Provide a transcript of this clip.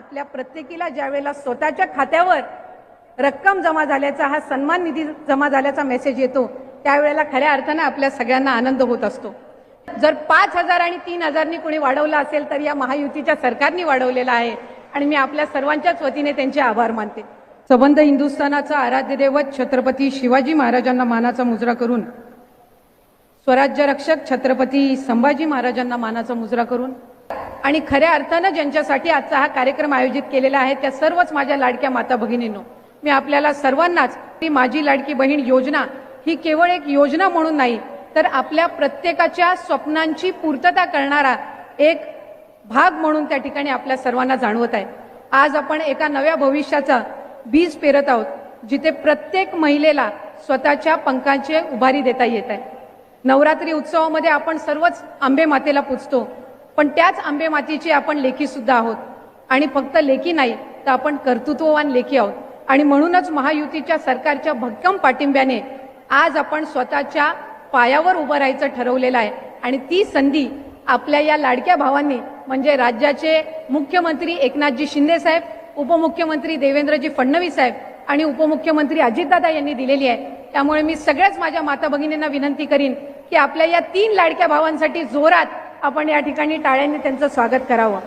आपल्या प्रत्येकीला ज्यावेळेला स्वतःच्या खात्यावर रक्कम जमा झाल्याचा हा सन्मान निधी जमा झाल्याचा मेसेज येतो त्यावेळेला खऱ्या अर्थानं आपल्या सगळ्यांना आनंद होत असतो. जर पाच हजार आणि तीन हजारनी कोणी वाढवलं असेल तर या महायुतीच्या सरकारने वाढवलेला आहे. आणि मी आपल्या सर्वांच्याच वतीने त्यांचे आभार मानते. सबंध हिंदुस्थानाचा आराध्य दैवत छत्रपती शिवाजी महाराजांना मानाचा मुजरा करून स्वराज्य रक्षक छत्रपती संभाजी महाराजांना मानाचा मुजरा करून आणि खऱ्या अर्थानं ज्यांच्यासाठी आजचा हा कार्यक्रम आयोजित केलेला आहे त्या सर्वच माझ्या लाडक्या माता भगिनींनो. मी आपल्याला सर्वांनाच ती माझी लाडकी बहीण योजना ही केवळ एक योजना म्हणून नाही तर आपल्या प्रत्येकाच्या स्वप्नांची पूर्तता करणारा एक भाग म्हणून त्या ठिकाणी आपल्या सर्वांना जाणवत आहे. आज आपण एका नव्या भविष्याचा बीज पेरत आहोत जिथे प्रत्येक महिलेला स्वतःच्या पंखांची उभारी देता येत आहे. नवरात्री उत्सवामध्ये आपण सर्वच आंबे मातेला पूजतो पण त्याच आंबे मातीची आपण लेखीसुद्धा आहोत. आणि फक्त लेखी नाही तर आपण कर्तृत्ववान लेखी आहोत. आणि म्हणूनच महायुतीच्या सरकारच्या भक्कम पाठिंब्याने आज आपण स्वतःच्या पायावर उभं राहायचं ठरवलेलं आहे. आणि ती संधी आपल्या या लाडक्या भावांनी म्हणजे राज्याचे मुख्यमंत्री एकनाथजी शिंदे साहेब उपमुख्यमंत्री देवेंद्रजी फडणवीस साहेब आणि उपमुख्यमंत्री अजितदादा यांनी दिलेली आहे. त्यामुळे मी सगळ्याच माझ्या माता भगिनींना विनंती करीन की आपल्या या तीन लाडक्या भावांसाठी जोरात आपण या ठिकाणी टाळ्यांनी त्यांचं स्वागत करावं.